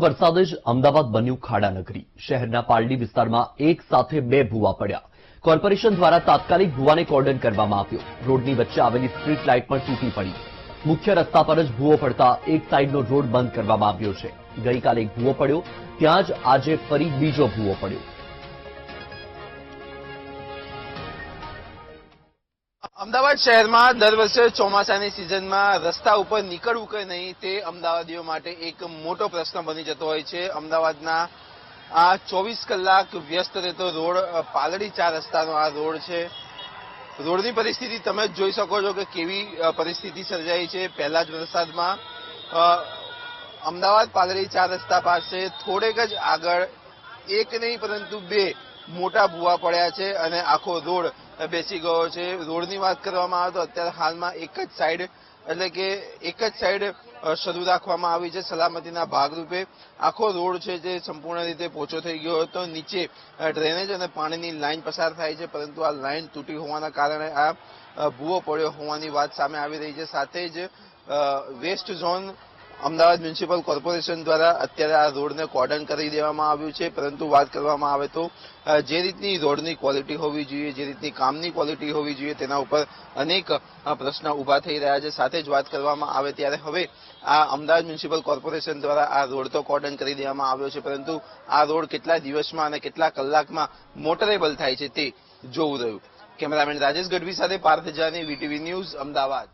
વરસાદે જ અમદાવાદ બન્યું ખાડાનગરી શહેરના પાલડી વિસ્તારમાં એક સાથે બે ભૂવા પડ્યા. કોર્પોરેશન દ્વારા તાત્કાલિક ભૂવાને કોર્ડન કરવામાં આવ્યો. રોડની વચ્ચે આવેલી સ્ટ્રીટ લાઇટ પણ તૂટી પડી. મુખ્ય રસ્તા પર જ ભૂવો પડતા એક સાઈડનો રોડ બંધ કરવામાં આવ્યો છે. ગઈકાલે એક ભૂવો પડ્યો. ત્યાં જ આજે ફરી બીજો ભૂવો પડ્યો. અમદાવાદ શહેરમાં દર વર્ષે ચોમાસાની સિઝનમાં રસ્તા ઉપર નીકળવું કે નહીં તે અમદાવાદીઓ માટે એક મોટો પ્રશ્ન બની જતો હોય છે. અમદાવાદના આ ચોવીસ કલાક વ્યસ્ત રહેતો રોડ પાલડી ચાર રસ્તાનો આ રોડ છે. રોડની પરિસ્થિતિ તમે જ જોઈ શકો છો કે કેવી પરિસ્થિતિ સર્જાઈ છે. પહેલા જ વરસાદમાં અમદાવાદ પાલડી ચાર રસ્તા પાસે થોડેક જ આગળ એક નહીં પરંતુ બે મોટા ભૂવા પડ્યા છે અને આખો રોડ બેસી ગયો છે. રોડની વાત કરવામાં આવે તો અત્યારે હાલમાં એક જ સાઈડ એટલે કે એક જ સાઈડ શરૂ રાખવામાં આવી છે સલામતીના ભાગરૂપે. આખો રોડ છે જે સંપૂર્ણ રીતે પોચો થઈ ગયો હતો. નીચે ડ્રેનેજ અને પાણીની લાઈન પસાર થાય છે, પરંતુ આ લાઈન તૂટી હોવાના કારણે આ ભૂવો પડ્યો હોવાની વાત સામે આવી રહી છે. સાથે જ west zone Ahmedabad municipal corporation દ્વારા અત્યારે આ રોડને કોર્ડન કરી દેવામાં આવ્યું છે. પરંતુ વાત કરવામાં આવે તો જે રીતની રોડની ક્વોલિટી હોવી જોઈએ, જે રીતની કામની ક્વોલિટી હોવી જોઈએ, તેના ઉપર અનેક પ્રશ્ન ઊભા થઈ રહ્યા છે. સાથે જ વાત કરવામાં આવે ત્યારે હવે આ અમદાવાદ મ્યુનિસિપલ કોર્પોરેશન દ્વારા આ રોડ તો કોર્ડન કરી દેવામાં આવ્યો છે. પરંતુ આ રોડ કેટલા દિવસમાં અને કેટલા કલાકમાં મોટરેબલ થાય છે તે જોવું રહ્યું. કેમેરામેન રાજેશ ગઢવી સાથે પાર્થ જાની વીટીવી ન્યૂઝ, અમદાવાદ.